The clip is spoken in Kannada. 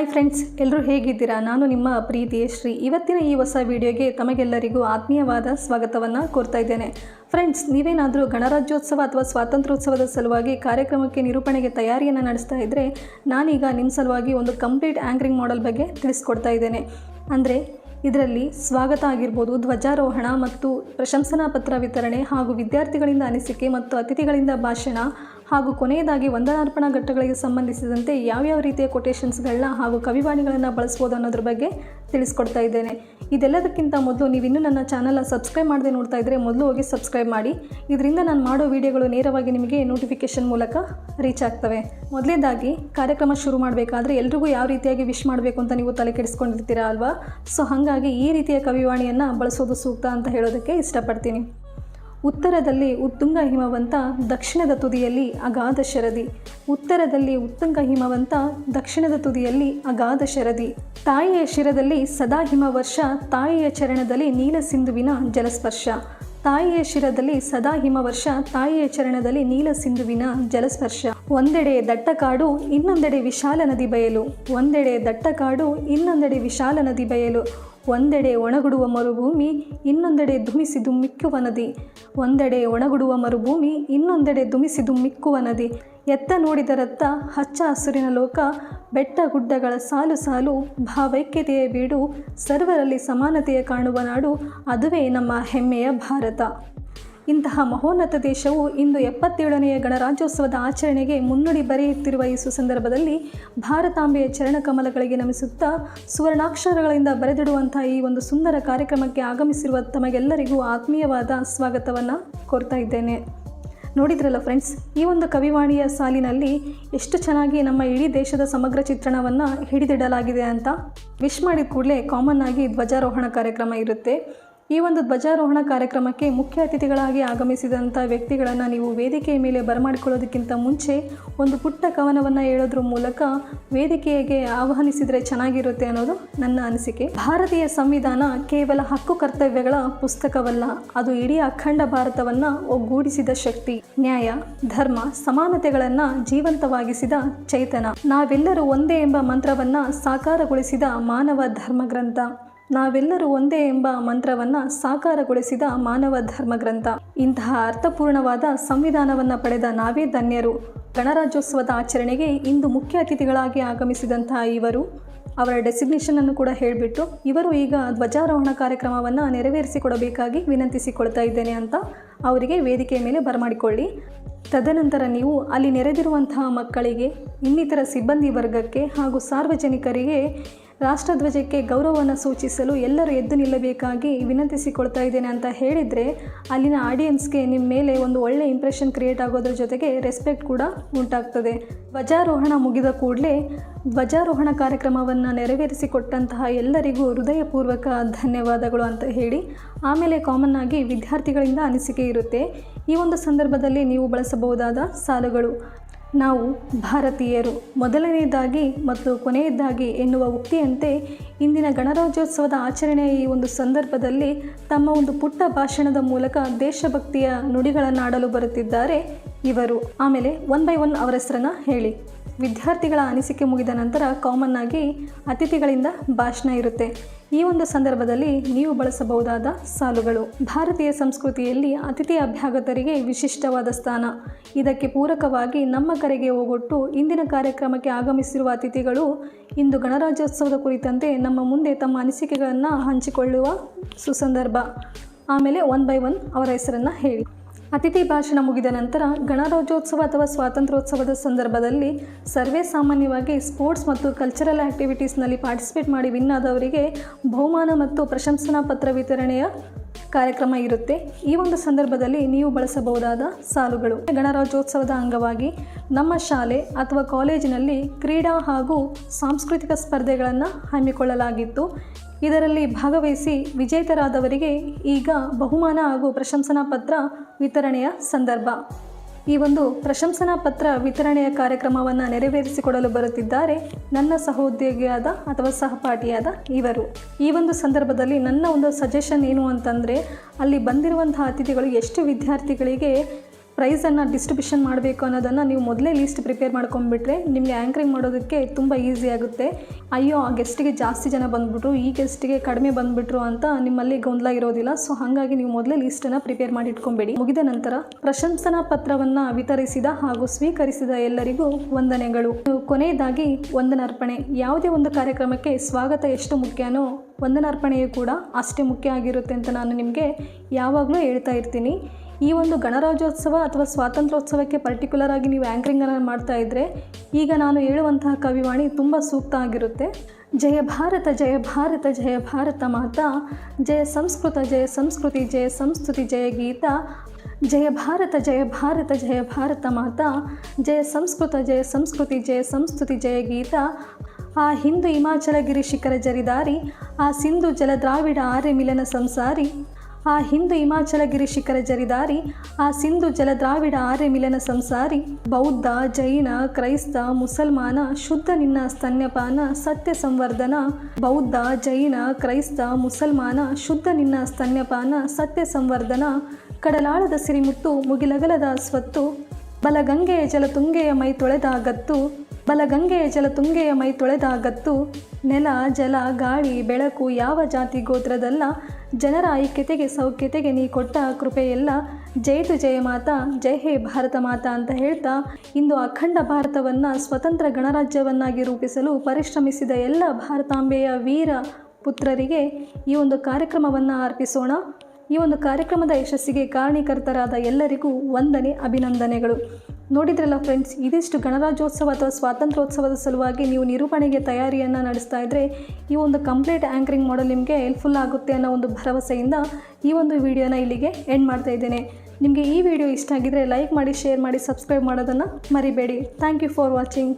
ಹಾಯ್ ಫ್ರೆಂಡ್ಸ್ ಎಲ್ಲರೂ ಹೇಗಿದ್ದೀರಾ? ನಾನು ನಿಮ್ಮ ಪ್ರೀತಿಯ ಶ್ರೀ. ಇವತ್ತಿನ ಈ ಹೊಸ ವಿಡಿಯೋಗೆ ತಮಗೆಲ್ಲರಿಗೂ ಆತ್ಮೀಯವಾದ ಸ್ವಾಗತವನ್ನು ಕೋರ್ತಾ ಇದ್ದೇನೆ. ಫ್ರೆಂಡ್ಸ್, ನೀವೇನಾದರೂ ಗಣರಾಜ್ಯೋತ್ಸವ ಅಥವಾ ಸ್ವಾತಂತ್ರ್ಯೋತ್ಸವದ ಸಲುವಾಗಿ ಕಾರ್ಯಕ್ರಮಕ್ಕೆ ನಿರೂಪಣೆಗೆ ತಯಾರಿಯನ್ನು ನಡೆಸ್ತಾ ಇದ್ದರೆ ನಾನೀಗ ನಿಮ್ಮ ಸಲುವಾಗಿ ಒಂದು ಕಂಪ್ಲೀಟ್ ಆ್ಯಂಕ್ರಿಂಗ್ ಮಾಡೆಲ್ ಬಗ್ಗೆ ತಿಳಿಸ್ಕೊಡ್ತಾ ಇದ್ದೇನೆ. ಅಂದರೆ, ಇದರಲ್ಲಿ ಸ್ವಾಗತ ಆಗಿರ್ಬೋದು, ಧ್ವಜಾರೋಹಣ ಮತ್ತು ಪ್ರಶಂಸನಾ ಪತ್ರ ವಿತರಣೆ ಹಾಗೂ ವಿದ್ಯಾರ್ಥಿಗಳಿಂದ ಅನಿಸಿಕೆ ಮತ್ತು ಅತಿಥಿಗಳಿಂದ ಭಾಷಣ ಹಾಗೂ ಕೊನೆಯದಾಗಿ ವಂದನಾರ್ಪಣಾ ಘಟ್ಟಗಳಿಗೆ ಸಂಬಂಧಿಸಿದಂತೆ ಯಾವ್ಯಾವ ರೀತಿಯ ಕೊಟೇಷನ್ಸ್ಗಳನ್ನ ಹಾಗೂ ಕವಿವಾಣಿಗಳನ್ನು ಬಳಸ್ಬೋದು ಅನ್ನೋದ್ರ ಬಗ್ಗೆ ತಿಳಿಸ್ಕೊಡ್ತಾ ಇದ್ದೇನೆ. ಇದೆಲ್ಲದಕ್ಕಿಂತ ಮೊದಲು ನೀವು ಇನ್ನೂ ನನ್ನ ಚಾನಲ್ನ ಸಬ್ಸ್ಕ್ರೈಬ್ ಮಾಡದೆ ನೋಡ್ತಾ ಇದ್ದರೆ ಮೊದಲು ಹೋಗಿ ಸಬ್ಸ್ಕ್ರೈಬ್ ಮಾಡಿ. ಇದರಿಂದ ನಾನು ಮಾಡೋ ವಿಡಿಯೋಗಳು ನೇರವಾಗಿ ನಿಮಗೆ ನೋಟಿಫಿಕೇಶನ್ ಮೂಲಕ ರೀಚ್ ಆಗ್ತವೆ. ಮೊದಲೇದಾಗಿ ಕಾರ್ಯಕ್ರಮ ಶುರು ಮಾಡಬೇಕಾದ್ರೆ ಎಲ್ರಿಗೂ ಯಾವ ರೀತಿಯಾಗಿ ವಿಶ್ ಮಾಡಬೇಕು ಅಂತ ನೀವು ತಲೆ ಕೆಡಿಸ್ಕೊಂಡಿರ್ತೀರಾ ಅಲ್ವಾ? ಸೊ ಹಾಗಾಗಿ ಈ ರೀತಿಯ ಕವಿವಾಣಿಯನ್ನು ಬಳಸೋದು ಸೂಕ್ತ ಅಂತ ಹೇಳೋದಕ್ಕೆ ಇಷ್ಟಪಡ್ತೀನಿ. ಉತ್ತರದಲ್ಲಿ ಉತ್ತುಂಗ ಹಿಮವಂತ, ದಕ್ಷಿಣದ ತುದಿಯಲ್ಲಿ ಅಗಾಧ ಶರದಿ. ಉತ್ತರದಲ್ಲಿ ಉತ್ತುಂಗ ಹಿಮವಂತ, ದಕ್ಷಿಣದ ತುದಿಯಲ್ಲಿ ಅಗಾಧ ಶರದಿ. ತಾಯಿಯ ಶಿರದಲ್ಲಿ ಸದಾ ಹಿಮವರ್ಷ, ತಾಯಿಯ ಚರಣದಲ್ಲಿ ನೀಲ ಸಿಂಧುವಿನ ಜಲಸ್ಪರ್ಶ. ತಾಯಿಯ ಶಿರದಲ್ಲಿ ಸದಾ ಹಿಮವರ್ಷ, ತಾಯಿಯ ಚರಣದಲ್ಲಿ ನೀಲ ಸಿಂಧುವಿನ ಜಲಸ್ಪರ್ಶ. ಒಂದೆಡೆ ದಟ್ಟ ಕಾಡು ಇನ್ನೊಂದೆಡೆ ವಿಶಾಲ ನದಿ ಬಯಲು. ಒಂದೆಡೆ ದಟ್ಟ ಕಾಡು ಇನ್ನೊಂದೆಡೆ ವಿಶಾಲ ನದಿ ಬಯಲು. ಒಂದೆಡೆ ಒಣಗುಡುವ ಮರುಭೂಮಿ, ಇನ್ನೊಂದೆಡೆ ಧುಮಿಸಿ ಧುಮ್ಮಿಕ್ಕುವ ನದಿ. ಒಂದೆಡೆ ಒಣಗುಡುವ ಮರುಭೂಮಿ, ಇನ್ನೊಂದೆಡೆ ಧುಮಿಸಿ ಧುಮ್ಮಿಕ್ಕುವ ನದಿ. ಎತ್ತ ನೋಡಿದರತ್ತ ಹಚ್ಚ ಹಸುರಿನ ಲೋಕ. ಬೆಟ್ಟ ಗುಡ್ಡಗಳ ಸಾಲು ಸಾಲು, ಭಾವೈಕ್ಯತೆಯ ಬೀಡು. ಸರ್ವರಲ್ಲಿ ಸಮಾನತೆಯ ಕಾಣುವ ನಾಡು, ಅದುವೇ ನಮ್ಮ ಹೆಮ್ಮೆಯ ಭಾರತ. ಇಂತಹ ಮಹೋನ್ನತ ದೇಶವು ಇಂದು ಎಪ್ಪತ್ತೇಳನೆಯ ಗಣರಾಜ್ಯೋತ್ಸವದ ಆಚರಣೆಗೆ ಮುನ್ನುಡಿ ಬರೆಯುತ್ತಿರುವ ಈ ಸುಸಂದರ್ಭದಲ್ಲಿ ಭಾರತಾಂಬೆಯ ಚರಣಕಮಲಗಳಿಗೆ ನಮಿಸುತ್ತಾ ಸುವರ್ಣಾಕ್ಷರಗಳಿಂದ ಬರೆದಿಡುವಂತಹ ಈ ಒಂದು ಸುಂದರ ಕಾರ್ಯಕ್ರಮಕ್ಕೆ ಆಗಮಿಸಿರುವ ತಮಗೆಲ್ಲರಿಗೂ ಆತ್ಮೀಯವಾದ ಸ್ವಾಗತವನ್ನು ಕೋರ್ತಾ ಇದ್ದೇನೆ. ನೋಡಿದ್ರಲ್ಲ ಫ್ರೆಂಡ್ಸ್, ಈ ಒಂದು ಕವಿವಾಣಿಯ ಸಾಲಿನಲ್ಲಿ ಎಷ್ಟು ಚೆನ್ನಾಗಿ ನಮ್ಮ ಇಡೀ ದೇಶದ ಸಮಗ್ರ ಚಿತ್ರಣವನ್ನು ಹಿಡಿದಿಡಲಾಗಿದೆ ಅಂತ? ವಿಶ್ ಮಾಡಿದ ಕೂಡಲೇ ಕಾಮನ್ ಆಗಿ ಧ್ವಜಾರೋಹಣ ಕಾರ್ಯಕ್ರಮ ಇರುತ್ತೆ. ಈ ಒಂದು ಧ್ವಜಾರೋಹಣ ಕಾರ್ಯಕ್ರಮಕ್ಕೆ ಮುಖ್ಯ ಅತಿಥಿಗಳಾಗಿ ಆಗಮಿಸಿದಂಥ ವ್ಯಕ್ತಿಗಳನ್ನು ನೀವು ವೇದಿಕೆಯ ಮೇಲೆ ಬರಮಾಡಿಕೊಳ್ಳೋದಕ್ಕಿಂತ ಮುಂಚೆ ಒಂದು ಪುಟ್ಟ ಕವನವನ್ನು ಹೇಳೋದ್ರ ಮೂಲಕ ವೇದಿಕೆಗೆ ಆಹ್ವಾನಿಸಿದರೆ ಚೆನ್ನಾಗಿರುತ್ತೆ ಅನ್ನೋದು ನನ್ನ ಅನಿಸಿಕೆ. ಭಾರತೀಯ ಸಂವಿಧಾನ ಕೇವಲ ಹಕ್ಕು ಕರ್ತವ್ಯಗಳ ಪುಸ್ತಕವಲ್ಲ, ಅದು ಇಡೀ ಅಖಂಡ ಭಾರತವನ್ನು ಒಗ್ಗೂಡಿಸಿದ ಶಕ್ತಿ. ನ್ಯಾಯ, ಧರ್ಮ, ಸಮಾನತೆಗಳನ್ನು ಜೀವಂತವಾಗಿಸಿದ ಚೈತನ ನಾವೆಲ್ಲರೂ ಒಂದೇ ಎಂಬ ಮಂತ್ರವನ್ನು ಸಾಕಾರಗೊಳಿಸಿದ ಮಾನವ ಧರ್ಮ ಗ್ರಂಥ ನಾವೆಲ್ಲರೂ ಒಂದೇ ಎಂಬ ಮಂತ್ರವನ್ನು ಸಾಕಾರಗೊಳಿಸಿದ ಮಾನವ ಧರ್ಮ ಗ್ರಂಥ ಇಂತಹ ಅರ್ಥಪೂರ್ಣವಾದ ಸಂವಿಧಾನವನ್ನು ಪಡೆದ ನಾವೇ ಧನ್ಯರು. ಗಣರಾಜ್ಯೋತ್ಸವದ ಆಚರಣೆಗೆ ಇಂದು ಮುಖ್ಯ ಅತಿಥಿಗಳಾಗಿ ಆಗಮಿಸಿದಂತಹ ಇವರು, ಅವರ ಡೆಸಿಗ್ನೇಷನ್ ಅನ್ನು ಕೂಡ ಹೇಳಿಬಿಟ್ಟು, ಇವರು ಈಗ ಧ್ವಜಾರೋಹಣ ಕಾರ್ಯಕ್ರಮವನ್ನು ನೆರವೇರಿಸಿಕೊಡಬೇಕಾಗಿ ವಿನಂತಿಸಿಕೊಳ್ತಾ ಇದ್ದೇನೆ ಅಂತ ಅವರಿಗೆ ವೇದಿಕೆಯ ಮೇಲೆ ಬರಮಾಡಿಕೊಳ್ಳಿ. ತದನಂತರ ನೀವು ಅಲ್ಲಿ ನೆರೆದಿರುವಂತಹ ಮಕ್ಕಳಿಗೆ, ಇನ್ನಿತರ ಸಿಬ್ಬಂದಿ ವರ್ಗಕ್ಕೆ ಹಾಗೂ ಸಾರ್ವಜನಿಕರಿಗೆ ರಾಷ್ಟ್ರಧ್ವಜಕ್ಕೆ ಗೌರವವನ್ನು ಸೂಚಿಸಲು ಎಲ್ಲರೂ ಎದ್ದು ನಿಲ್ಲಬೇಕಾಗಿ ವಿನಂತಿಸಿಕೊಳ್ತಾ ಇದ್ದೇನೆ ಅಂತ ಹೇಳಿದರೆ ಅಲ್ಲಿನ ಆಡಿಯನ್ಸ್ಗೆ ನಿಮ್ಮ ಮೇಲೆ ಒಂದು ಒಳ್ಳೆ ಇಂಪ್ರೆಷನ್ ಕ್ರಿಯೇಟ್ ಆಗೋದ್ರ ಜೊತೆಗೆ ರೆಸ್ಪೆಕ್ಟ್ ಕೂಡ ಉಂಟಾಗ್ತದೆ. ಧ್ವಜಾರೋಹಣ ಮುಗಿದ ಕೂಡಲೇ ಧ್ವಜಾರೋಹಣ ಕಾರ್ಯಕ್ರಮವನ್ನು ನೆರವೇರಿಸಿಕೊಟ್ಟಂತಹ ಎಲ್ಲರಿಗೂ ಹೃದಯಪೂರ್ವಕ ಧನ್ಯವಾದಗಳು ಅಂತ ಹೇಳಿ ಆಮೇಲೆ ಕಾಮನ್ ಆಗಿ ವಿದ್ಯಾರ್ಥಿಗಳಿಂದ ಅನಿಸಿಕೆ ಇರುತ್ತೆ. ಈ ಒಂದು ಸಂದರ್ಭದಲ್ಲಿ ನೀವು ಬಳಸಬಹುದಾದ ಸಾಲುಗಳು. ನಾವು ಭಾರತೀಯರು. ಮೊದಲನೆಯದಾಗಿ ಮತ್ತು ಕೊನೆಯದಾಗಿ ಎನ್ನುವ ಉಕ್ತಿಯಂತೆ ಇಂದಿನ ಗಣರಾಜ್ಯೋತ್ಸವದ ಆಚರಣೆಯ ಈ ಒಂದು ಸಂದರ್ಭದಲ್ಲಿ ತಮ್ಮ ಒಂದು ಪುಟ್ಟ ಭಾಷಣದ ಮೂಲಕ ದೇಶಭಕ್ತಿಯ ನುಡಿಗಳನ್ನಾಡಲು ಬರುತ್ತಿದ್ದಾರೆ ಇವರು. ಆಮೇಲೆ ಒನ್ ಬೈ ಒನ್ ಅವರ ಹೆಸರನ್ನು ಹೇಳಿ. ವಿದ್ಯಾರ್ಥಿಗಳ ಅನಿಸಿಕೆ ಮುಗಿದ ನಂತರ ಕಾಮನ್ ಆಗಿ ಅತಿಥಿಗಳಿಂದ ಭಾಷಣ ಇರುತ್ತೆ. ಈ ಒಂದು ಸಂದರ್ಭದಲ್ಲಿ ನೀವು ಬಳಸಬಹುದಾದ ಸಾಲುಗಳು. ಭಾರತೀಯ ಸಂಸ್ಕೃತಿಯಲ್ಲಿ ಅತಿಥಿ ಅಭ್ಯಾಗತರಿಗೆ ವಿಶಿಷ್ಟವಾದ ಸ್ಥಾನ. ಇದಕ್ಕೆ ಪೂರಕವಾಗಿ ನಮ್ಮ ಕರೆಗೆ ಹೋಗೊಟ್ಟು ಇಂದಿನ ಕಾರ್ಯಕ್ರಮಕ್ಕೆ ಆಗಮಿಸಿರುವ ಅತಿಥಿಗಳು ಇಂದು ಗಣರಾಜ್ಯೋತ್ಸವದ ಕುರಿತಂತೆ ನಮ್ಮ ಮುಂದೆ ತಮ್ಮ ಅನಿಸಿಕೆಗಳನ್ನು ಹಂಚಿಕೊಳ್ಳುವ ಸುಸಂದರ್ಭ. ಆಮೇಲೆ ಒನ್ ಬೈ ಒನ್ ಅವರ ಹೆಸರನ್ನು ಹೇಳಿ. ಅತಿಥಿ ಭಾಷಣ ಮುಗಿದ ನಂತರ ಗಣರಾಜ್ಯೋತ್ಸವ ಅಥವಾ ಸ್ವಾತಂತ್ರ್ಯೋತ್ಸವದ ಸಂದರ್ಭದಲ್ಲಿ ಸರ್ವೇ ಸಾಮಾನ್ಯವಾಗಿ ಸ್ಪೋರ್ಟ್ಸ್ ಮತ್ತು ಕಲ್ಚರಲ್ ಆ್ಯಕ್ಟಿವಿಟೀಸ್ನಲ್ಲಿ ಪಾರ್ಟಿಸಿಪೇಟ್ ಮಾಡಿ ವಿನ್ ಆದವರಿಗೆ ಬಹುಮಾನ ಮತ್ತು ಪ್ರಶಂಸನಾ ಪತ್ರ ವಿತರಣೆಯ ಕಾರ್ಯಕ್ರಮ ಇರುತ್ತೆ. ಈ ಒಂದು ಸಂದರ್ಭದಲ್ಲಿ ನೀವು ಬಳಸಬಹುದಾದ ಸಾಲುಗಳು. ಗಣರಾಜ್ಯೋತ್ಸವದ ಅಂಗವಾಗಿ ನಮ್ಮ ಶಾಲೆ ಅಥವಾ ಕಾಲೇಜಿನಲ್ಲಿ ಕ್ರೀಡಾ ಹಾಗೂ ಸಾಂಸ್ಕೃತಿಕ ಸ್ಪರ್ಧೆಗಳನ್ನು ಹಮ್ಮಿಕೊಳ್ಳಲಾಗಿತ್ತು. ಇದರಲ್ಲಿ ಭಾಗವಹಿಸಿ ವಿಜೇತರಾದವರಿಗೆ ಈಗ ಬಹುಮಾನ ಹಾಗೂ ಪ್ರಶಂಸನಾ ಪತ್ರ ವಿತರಣೆಯ ಸಂದರ್ಭ. ಈ ಒಂದು ಪ್ರಶಂಸನಾ ಪತ್ರ ವಿತರಣೆಯ ಕಾರ್ಯಕ್ರಮವನ್ನು ನೆರವೇರಿಸಿಕೊಡಲು ಬರುತ್ತಿದ್ದಾರೆ ನನ್ನ ಸಹೋದ್ಯೋಗಿಯಾದ ಅಥವಾ ಸಹಪಾಠಿಯಾದ ಇವರು. ಈ ಒಂದು ಸಂದರ್ಭದಲ್ಲಿ ನನ್ನ ಒಂದು ಸಜೆಷನ್ ಏನು ಅಂತಂದರೆ, ಅಲ್ಲಿ ಬಂದಿರುವಂತಹ ಅತಿಥಿಗಳು ಎಷ್ಟು ವಿದ್ಯಾರ್ಥಿಗಳಿಗೆ ಪ್ರೈಸನ್ನು ಡಿಸ್ಟ್ರಿಬ್ಯೂಷನ್ ಮಾಡಬೇಕು ಅನ್ನೋದನ್ನು ನೀವು ಮೊದಲೇ ಲೀಸ್ಟ್ ಪ್ರಿಪೇರ್ ಮಾಡ್ಕೊಂಡ್ಬಿಟ್ರೆ ನಿಮಗೆ ಆ್ಯಂಕರಿಂಗ್ ಮಾಡೋದಕ್ಕೆ ತುಂಬ ಈಸಿ ಆಗುತ್ತೆ. ಅಯ್ಯೋ, ಆ ಗೆಸ್ಟಿಗೆ ಜಾಸ್ತಿ ಜನ ಬಂದುಬಿಟ್ರು, ಈ ಗೆಸ್ಟಿಗೆ ಕಡಿಮೆ ಬಂದುಬಿಟ್ರು ಅಂತ ನಿಮ್ಮಲ್ಲಿ ಗೊಂದಲ ಇರೋದಿಲ್ಲ. ಸೊ ಹಾಗಾಗಿ ನೀವು ಮೊದಲೇ ಲೀಸ್ಟನ್ನು ಪ್ರಿಪೇರ್ ಮಾಡಿ ಇಟ್ಕೊಂಬೇಡಿ. ಮುಗಿದ ನಂತರ ಪ್ರಶಂಸನಾ ಪತ್ರವನ್ನು ವಿತರಿಸಿದ ಹಾಗೂ ಸ್ವೀಕರಿಸಿದ ಎಲ್ಲರಿಗೂ ವಂದನೆಗಳು. ಕೊನೆಯದಾಗಿ ವಂದನಾರ್ಪಣೆ. ಯಾವುದೇ ಒಂದು ಕಾರ್ಯಕ್ರಮಕ್ಕೆ ಸ್ವಾಗತ ಎಷ್ಟು ಮುಖ್ಯನೋ ವಂದನಾರ್ಪಣೆಯು ಕೂಡ ಅಷ್ಟೇ ಮುಖ್ಯ ಆಗಿರುತ್ತೆ ಅಂತ ನಾನು ನಿಮಗೆ ಯಾವಾಗಲೂ ಹೇಳ್ತಾ ಇರ್ತೀನಿ. ಈ ಒಂದು ಗಣರಾಜ್ಯೋತ್ಸವ ಅಥವಾ ಸ್ವಾತಂತ್ರ್ಯೋತ್ಸವಕ್ಕೆ ಪರ್ಟಿಕ್ಯುಲರ್ ಆಗಿ ನೀವು ಆ್ಯಂಕರಿಂಗನ್ನು ಮಾಡ್ತಾ ಇದ್ದರೆ ಈಗ ನಾನು ಹೇಳುವಂತಹ ಕವಿವಾಣಿ ತುಂಬ ಸೂಕ್ತ ಆಗಿರುತ್ತೆ. ಜಯ ಭಾರತ ಜಯ ಭಾರತ ಜಯ ಭಾರತ ಮಾತಾ, ಜಯ ಸಂಸ್ಕೃತ, ಜಯ ಸಂಸ್ಕೃತಿ ಜಯ ಸಂಸ್ಕೃತಿ, ಜಯ ಗೀತ, ಜಯ ಭಾರತ ಜಯ ಭಾರತ ಜಯ ಭಾರತ ಮಾತಾ, ಜಯ ಸಂಸ್ಕೃತ, ಜಯ ಸಂಸ್ಕೃತಿ ಜಯ ಸಂಸ್ಕೃತಿ, ಜಯ ಗೀತ, ಆ ಹಿಂದೂ ಹಿಮಾಚಲಗಿರಿ ಶಿಖರ ಜರಿದಾರಿ, ಆ ಸಿಂಧು ಜಲ ದ್ರಾವಿಡ ಆರ್ಯ ಮಿಲನ ಸಂಸಾರಿ ಆ ಹಿಂದು ಹಿಮಾಚಲಗಿರಿ ಶಿಖರ ಜರಿದಾರಿ ಆ ಸಿಂಧು ಜಲದ್ರಾವಿಡ ಆರ್ಯ ಮಿಲನ ಸಂಸಾರಿ, ಬೌದ್ಧ, ಜೈನ, ಕ್ರೈಸ್ತ, ಮುಸಲ್ಮಾನ, ಶುದ್ಧ ನಿನ್ನ ಸ್ತನ್ಯಪಾನ ಸತ್ಯ ಸಂವರ್ಧನ, ಬೌದ್ಧ, ಜೈನ, ಕ್ರೈಸ್ತ, ಮುಸಲ್ಮಾನ, ಶುದ್ಧ ನಿನ್ನ ಸ್ತನ್ಯಪಾನ ಸತ್ಯ ಸಂವರ್ಧನ, ಕಡಲಾಳದ ಸಿರಿಮುತ್ತು, ಮುಗಿಲಗಲದ ಸ್ವತ್ತು, ಬಲಗಂಗೆಯ ಜಲತುಂಗೆಯ ಮೈ ತೊಳೆದಾಗತ್ತು ಬಲಗಂಗೆಯ ಜಲತುಂಗೆಯ ಮೈ ತೊಳೆದಾಗತ್ತು ನೆಲ, ಜಲ, ಗಾಳಿ, ಬೆಳಕು ಯಾವ ಜಾತಿ ಗೋತ್ರದಲ್ಲ, ಜನರ ಐಕ್ಯತೆಗೆ ಸೌಖ್ಯತೆಗೆ ನೀ ಕೊಟ್ಟ ಕೃಪೆಯೆಲ್ಲ ಜಯತು ಜಯ ಮಾತಾ, ಜಯ ಹೇ ಭಾರತ ಮಾತಾ ಅಂತ ಹೇಳ್ತಾ ಇಂದು ಅಖಂಡ ಭಾರತವನ್ನು ಸ್ವತಂತ್ರ ಗಣರಾಜ್ಯವನ್ನಾಗಿ ರೂಪಿಸಲು ಪರಿಶ್ರಮಿಸಿದ ಎಲ್ಲ ಭಾರತಾಂಬೆಯ ವೀರ ಪುತ್ರರಿಗೆ ಈ ಒಂದು ಕಾರ್ಯಕ್ರಮವನ್ನು ಅರ್ಪಿಸೋಣ. ಈ ಒಂದು ಕಾರ್ಯಕ್ರಮದ ಯಶಸ್ಸಿಗೆ ಕಾರಣೀಕರ್ತರಾದ ಎಲ್ಲರಿಗೂ ವಂದನೆ, ಅಭಿನಂದನೆಗಳು. ನೋಡಿದ್ರಲ್ಲ ಫ್ರೆಂಡ್ಸ್ ಇದಿಷ್ಟು ಗಣರಾಜ್ಯೋತ್ಸವ ಅಥವಾ ಸ್ವಾತಂತ್ರ್ಯೋತ್ಸವದ ಸಲುವಾಗಿ ನೀವು ನಿರೂಪಣೆಗೆ ತಯಾರಿಯನ್ನು ನಡೆಸ್ತಾ ಇದ್ದರೆ ಈ ಒಂದು ಕಂಪ್ಲೀಟ್ ಆ್ಯಂಕರಿಂಗ್ ಮಾಡಲ್ ನಿಮಗೆ ಹೆಲ್ಪ್ಫುಲ್ ಆಗುತ್ತೆ ಅನ್ನೋ ಒಂದು ಭರವಸೆಯಿಂದ ಈ ಒಂದು ವಿಡಿಯೋನ ಇಲ್ಲಿಗೆ ಎಂಡ್ ಮಾಡ್ತಾ ಇದ್ದೇನೆ. ನಿಮಗೆ ಈ ವಿಡಿಯೋ ಇಷ್ಟ ಆಗಿದ್ದರೆ ಲೈಕ್ ಮಾಡಿ ಶೇರ್ ಮಾಡಿ ಸಬ್ಸ್ಕ್ರೈಬ್ ಮಾಡೋದನ್ನು ಮರಿಬೇಡಿ. Thank you for watching